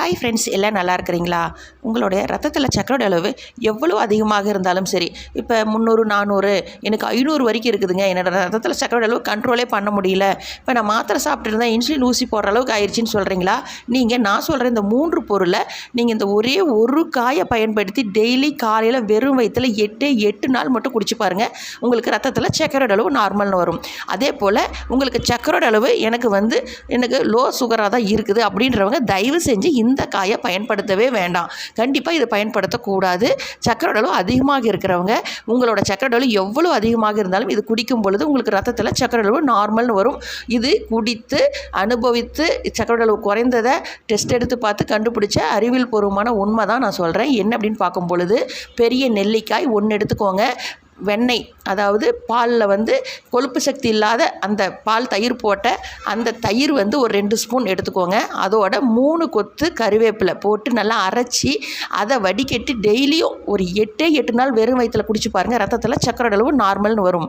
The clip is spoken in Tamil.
ஹாய் ஃப்ரெண்ட்ஸ் எல்லாம் நல்லா இருக்கிறீங்களா? உங்களுடைய ரத்தத்தில் சக்கரோட அளவு எவ்வளோ அதிகமாக இருந்தாலும் சரி இப்போ முந்நூறு நானூறு எனக்கு ஐநூறு வரைக்கும் இருக்குதுங்க. என்னோடய ரத்தத்தில் சக்கரோட அளவு கண்ட்ரோலே பண்ண முடியல. இப்போ நான் மாத்திரை சாப்பிட்டுருந்தா இன்சுலின் ஊசி போடுற அளவுக்கு ஆயிடுச்சின்னு சொல்கிறீங்களா நீங்கள் நான் சொல்கிற இந்த மூன்று பொருளை நீங்கள் இந்த ஒரே ஒரு காயை பயன்படுத்தி டெய்லி காலையில் வெறும் வயிற்றில் எட்டு எட்டு நாள் மட்டும் குடிச்சு பாருங்கள் உங்களுக்கு ரத்தத்தில் சக்கரோட அளவு நார்மல்னு வரும். அதே போல் உங்களுக்கு சக்கரோட அளவு எனக்கு வந்து எனக்கு லோ சுகராக தான் இருக்குது அப்படின்றவங்க தயவு செஞ்சு இந்த இந்த காயை பயன்படுத்தவே வேண்டாம். கண்டிப்பாக இதை பயன்படுத்தக்கூடாது. சக்கரோட அளவு அதிகமாக இருக்கிறவங்க உங்களோட சக்கரோட அளவு எவ்வளோ அதிகமாக இருந்தாலும் இது குடிக்கும் பொழுது உங்களுக்கு ரத்தத்தில் சக்கரோட அளவு நார்மல்னு வரும். இது குடித்து அனுபவித்து சக்கரோட அளவு குறைந்ததை டெஸ்ட் எடுத்து பார்த்து கண்டுபிடிச்ச அறிவியல் பூர்வமான உண்மை தான் நான் சொல்கிறேன் என்ன அப்படின்னு பார்க்கும் பொழுது பெரிய நெல்லிக்காய் ஒன்று எடுத்துக்கோங்க. வெண்ணெய் அதாவது பாலில் வந்து கொழுப்பு சக்தி இல்லாத அந்த பால் தயிர் போட்ட அந்த தயிர் வந்து ஒரு ரெண்டு ஸ்பூன் எடுத்துக்கோங்க. அதோட மூணு கொத்து கருவேப்பிலை போட்டு நல்லா அரைச்சி அதை வடிகட்டி டெய்லியும் ஒரு எட்டே எட்டு நாள் வெறும் வயிற்றில் குடிச்சு பாருங்கள் ரத்தத்தில் சக்கரை அளவு நார்மல்னு வரும்.